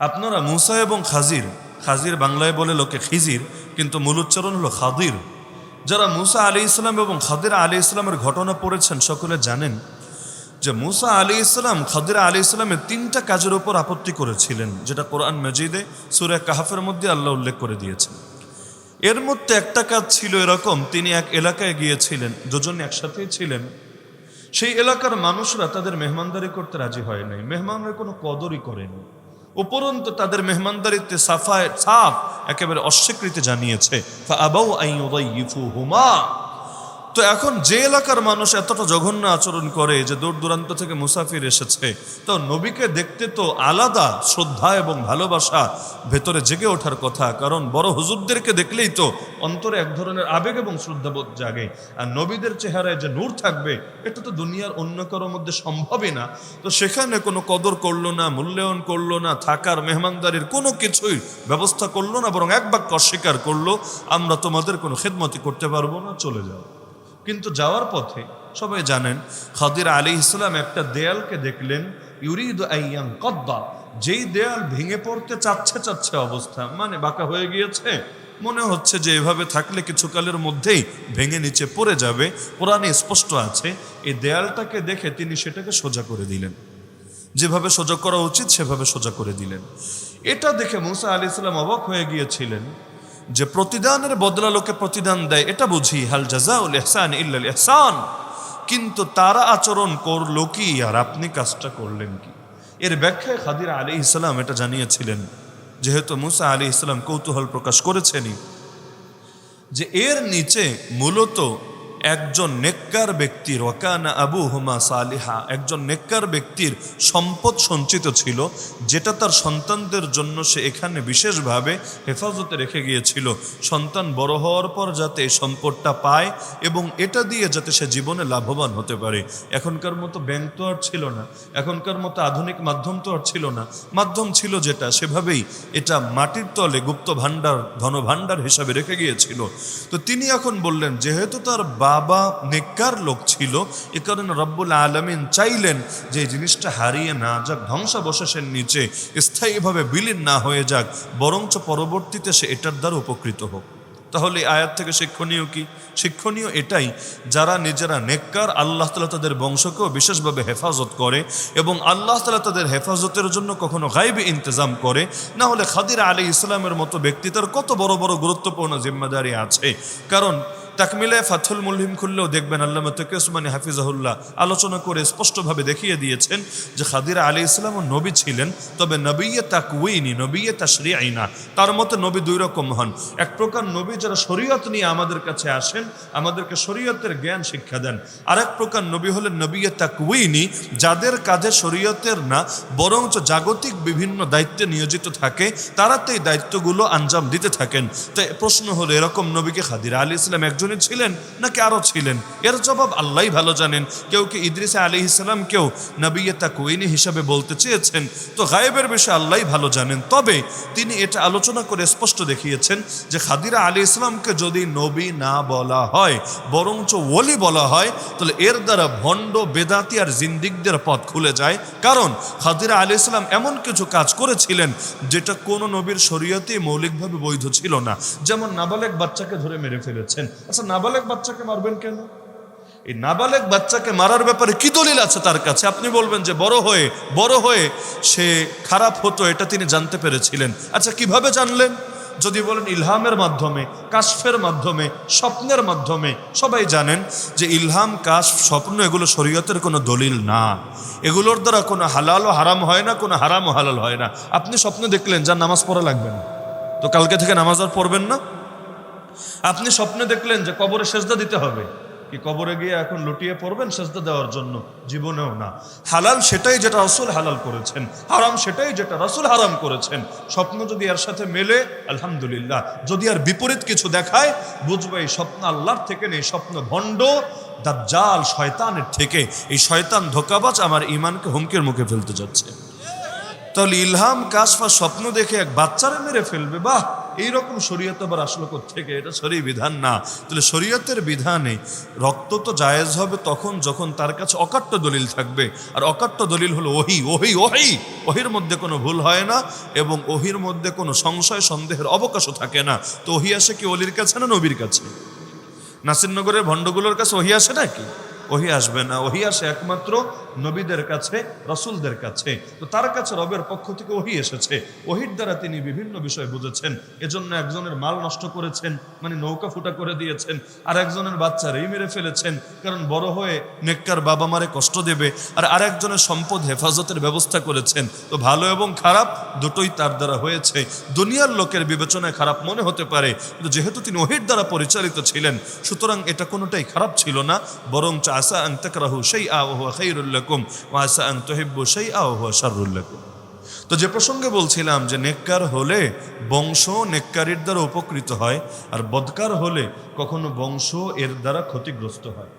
আপনারা মুসা এবং খাজির খাজির বাংলায় বলে লোকে খিজির, কিন্তু মূল উচ্চারণ হলো খাদির। যারা মুসা আলী ইসলাম এবং খাদির আলী ইসলামের ঘটনা পড়েছেন সকলে জানেন যে মুসা আলী ইসলাম, খাদিরা আলী ইসলামের তিনটা কাজের উপর আপত্তি করেছিলেন, যেটা কোরআন মজিদে, সুরে কাহাফের মধ্যে আল্লাহ উল্লেখ করে দিয়েছেন। এর মধ্যে একটা কাজ ছিল এরকম, তিনি এক এলাকায় গিয়েছিলেন, দুজন একসাথেই ছিলেন। সেই এলাকার মানুষরা তাদের মেহমানদারি করতে রাজি হয় নাই। মেহমানের কোনো কদরই করেনি। উপরন্তু তাদের মেহমানদারিতে সাফায় সাফ একেবারে অস্বীকৃতি জানিয়েছে। আবাউ হুমা তো এখন যে এলাকার মানুষ এতটা জঘন্য আচরণ করে যে দূর দূরান্ত থেকে মুসাফির এসেছে, তো নবীকে দেখতে তো আলাদা শ্রদ্ধা এবং ভালোবাসা ভেতরে জেগে ওঠার কথা, কারণ বড় হুজুরদেরকে দেখলেই তো অন্তরে এক ধরনের আবেগ এবং শ্রদ্ধাবোধ জাগে। আর নবীদের চেহারায় যে নূর থাকবে, এটা তো দুনিয়ার অন্য কারোর মধ্যে সম্ভবই না। তো সেখানে কোনো কদর করল না, মূল্যায়ন করল না, থাকার, মেহমানদারির কোনো কিছুই ব্যবস্থা করল না, বরং এক বাক্য অস্বীকার করল, আমরা তোমাদের কোনো খেদমতি করতে পারব না, চলে যাও। কিন্তু যাওয়ার পথে সবাই জানেন, খাদির আলী ইসলাম একটা দেয়ালকে দেখলেন, ইউরিদ আইয়াং কদ্দা যেই দেয়াল ভেঙে পড়তে চাচ্ছে চাচ্ছে অবস্থা মানে বাঁকা হয়ে গিয়েছে। মনে হচ্ছে যে এভাবে থাকলে কিছুকালের মধ্যেই ভেঙে নিচে পড়ে যাবে। কোরআনে স্পষ্ট আছে, এই দেয়ালটাকে দেখে তিনি সেটাকে সোজা করে দিলেন। যেভাবে সোজা করা উচিত, সেভাবে সোজা করে দিলেন। এটা দেখে মুসা আলি ইসলাম অবাক হয়ে গিয়েছিলেন। যে প্রতিদানের বদলা লোকে প্রতিদান দেয়, এটা বুঝি, হাল জাজাউল এহসান ইল্লাল এহসান কিন্তু তারা আচরণ করল কি, আর আপনি কাজটা করলেন কি? এর ব্যাখ্যায় খাদির আলী ইসলাম এটা জানিয়েছিলেন, যেহেতু মুসা আলী ইসলাম কৌতূহল প্রকাশ করেছেনই, যে এর নিচে মূলত একজন নেককার ব্যক্তির, ওয়াকানা আবু হুমা সালিহা, একজন নেককার ব্যক্তির সম্পদ সঞ্চিত ছিল, যেটা তার সন্তানদের জন্য সে এখানে বিশেষভাবে হেফাজতে রেখে গিয়েছিল। সন্তান বড় হওয়ার পর যাতে এই সম্পদটা পায় এবং এটা দিয়ে যাতে সে জীবনে লাভবান হতে পারে। এখনকার মতো ব্যাংক তো আর ছিল না, এখনকার মতো আধুনিক মাধ্যম তো আর ছিল না। মাধ্যম ছিল যেটা, সেভাবেই এটা মাটির তলে গুপ্ত ভাণ্ডার, ধনভাণ্ডার হিসাবে রেখে গিয়েছিল। তো তিনি এখন বললেন, যেহেতু তার বাবা নেককার লোক ছিল। এ কারণে রব্বুল আলমিন চাইলেন যে জিনিসটা হারিয়ে না যাক, ধ্বংসাবশেষের নিচে স্থায়ীভাবে বিলীন না হয়ে যাক, বরঞ্চ পরবর্তীতে সে এটার দ্বারা উপকৃত হোক। তাহলে আয়াত থেকে শিক্ষণীয় কি? শিক্ষণীয় এটাই, যারা নিজেরা নেককার, আল্লাহ তালা তাদের বংশকেও বিশেষভাবে হেফাজত করে এবং আল্লাহ তালা তাদের হেফাজতের জন্য কখনো গাইবে ইন্তজাম করে, না হলে খাদির আলী ইসলামের মতো ব্যক্তি তার কত বড় বড় গুরুত্বপূর্ণ জিম্মাদারি আছে। কারণ তাকমিলে ফাথুল মুলহিম খুললেও দেখবেন আল্লাহ তেকেসমানি হাফিজাহুল্লাহ আলোচনা করে স্পষ্টভাবে দেখিয়ে দিয়েছেন যে খাদিরা আলী ইসলামও নবী ছিলেন, তবে নবীয়ে তাকুইনি নবীয়ে তাশরি আইনা তার মতে নবী দুই রকম হন। এক প্রকার নবী যারা শরীয়ত নিয়ে আমাদের কাছে আসেন, আমাদেরকে শরীয়তের জ্ঞান শিক্ষা দেন। আরেক প্রকার নবী হলেন নবীয়ে তাকুইনি যাদের কাজে শরীয়তের না, বরঞ্চ জাগতিক বিভিন্ন দায়িত্বে নিয়োজিত থাকে, তারা তো এই দায়িত্বগুলো আঞ্জাম দিতে থাকেন। তাই প্রশ্ন হলো, এরকম নবীকে খাদিরা আলী ইসলাম একজনই ছিলেন নাকি আরও ছিলেন? এর জবাব আল্লাহ ভালো জানেন। কেউ কি ইদ্রিসা আলী ইসলাম কেউ নবীয়ে তাকুইনি হিসাবে বলতে চেয়েছেন? তো গায়েবের বিষয়ে আল্লাহ ভালো জানেন। তবে তিনি এটা আলোচনা করে স্পষ্ট দেখিয়েছেন যে খাদিরা আলী ইসলামকে যদি নবী না বলা হয়, বরঞ্চ ওলি বলা হয়, তাহলে এর দ্বারা ভণ্ড, বেদাতি আর জিন্দিকদের পথ খুলে যায়। কারণ খাদিরা আলী ইসলাম এমন কিছু কাজ করেছিলেন যেটা কোনো নবীর শরীয়তে মৌলিকভাবে বৈধ ছিল না। যেমন নাবালেক বাচ্চাকে ধরে মেরে ফেলেছেন। আচ্ছা নাবালেক বাচ্চাকে মারবেন কেন? এই নাবালেক বাচ্চাকে মারার ব্যাপারে কি দলিল আছে তার কাছে? আপনি বলবেন যে বড় হয়ে বড় হয়ে সে খারাপ হতো, এটা তিনি জানতে পেরেছিলেন। আচ্ছা কীভাবে জানলেন? যদি বলেন ইলহামের মাধ্যমে, কাশফের মাধ্যমে, স্বপ্নের মাধ্যমে, সবাই জানেন যে ইলহাম কাশ স্বপ্ন এগুলো শরীয়তের কোনো দলিল না। এগুলোর দ্বারা কোনো হালাল ও হারাম হয় না, কোনো হারাম ও হালাল হয় না। আপনি স্বপ্ন দেখলেন, যার নামাজ পড়া লাগবে না। তো কালকে থেকে নামাজ আর পড়বেন না? আপনি স্বপ্নে দেখলেন যে কবরে সেজদা দিতে হবে। কি কবরে গিয়ে এখন লুটিয়ে পড়বেন সেজদা দেওয়ার জন্য? জীবনেও না। হালাল সেটাই যেটা রসুল হালাল করেছেন। হারাম সেটাই যেটা রসুল হারাম করেছেন। স্বপ্ন যদি এর সাথে মেলে, আলহামদুলিল্লাহ। যদি আর বিপরীত কিছু দেখায়, বুঝবে এই স্বপ্ন আল্লাহর থেকে নেই, স্বপ্ন ভণ্ড, দাজ্জাল, শয়তানের থেকে। এই শয়তান ধোকাবাজ আমার ইমানকে হুমকির মুখে ফেলতে যাচ্ছে। তাহলে ইলহাম কাশফা স্বপ্ন দেখে এক বাচ্চারা মেরে ফেলবে, বাহ! এই রকম শরীয়ত আবার আসলো থেকে এটা শরীর বিধান না। তাহলে শরীয়তের বিধানে রক্ত তো জায়েজ হবে তখন যখন তার কাছে অকাট্য দলিল থাকবে। আর অকাট্য দলিল হলো ওহি। ওহি ওহি! ওহির মধ্যে কোনো ভুল হয় না এবং ওহির মধ্যে কোনো সংশয়, সন্দেহের অবকাশও থাকে না। তো ওহি আসে কি অলির কাছে না নবীর কাছে? নাসিরনগরের ভণ্ডগুলোর কাছে ওহি আসে নাকি? ওহি আসবে না। ওহি আসে একমাত্র নবীদের কাছে, রসুলদের কাছে। তো তার কাছে রবের পক্ষ থেকে ওহি এসেছে। ওহির দ্বারা তিনি বিভিন্ন বিষয় বুঝেছেন। এজন্য একজনের মাল নষ্ট করেছেন মানে নৌকা ফুটা করে দিয়েছেন, আর একজনের বাচ্চা রেই মেরে ফেলেছেন, কারণ বড় হয়ে নেককার বাবা মারে কষ্ট দেবে, আর আরেকজনের সম্পদ হেফাজতের ব্যবস্থা করেছেন। তো ভালো এবং খারাপ দুটোই তার দ্বারা হয়েছে। দুনিয়ার লোকের বিবেচনায় খারাপ মনে হতে পারে, কিন্তু যেহেতু তিনি ওহির দ্বারা পরিচালিত ছিলেন, সুতরাং এটা কোনোটাই খারাপ ছিল না বরং আসা আং তকরাহু সেই আবহাওয়া খাইরুল্লাকুম ও আসা আং তহিব্বু সেই আবহাওয়া শারুল্লাকুম তো যে প্রসঙ্গে বলছিলাম যে নেককার হলে বংশ নেককারীর দ্বারা উপকৃত হয় আর বদকার হলে কখনো বংশ এর দ্বারা ক্ষতিগ্রস্ত হয়।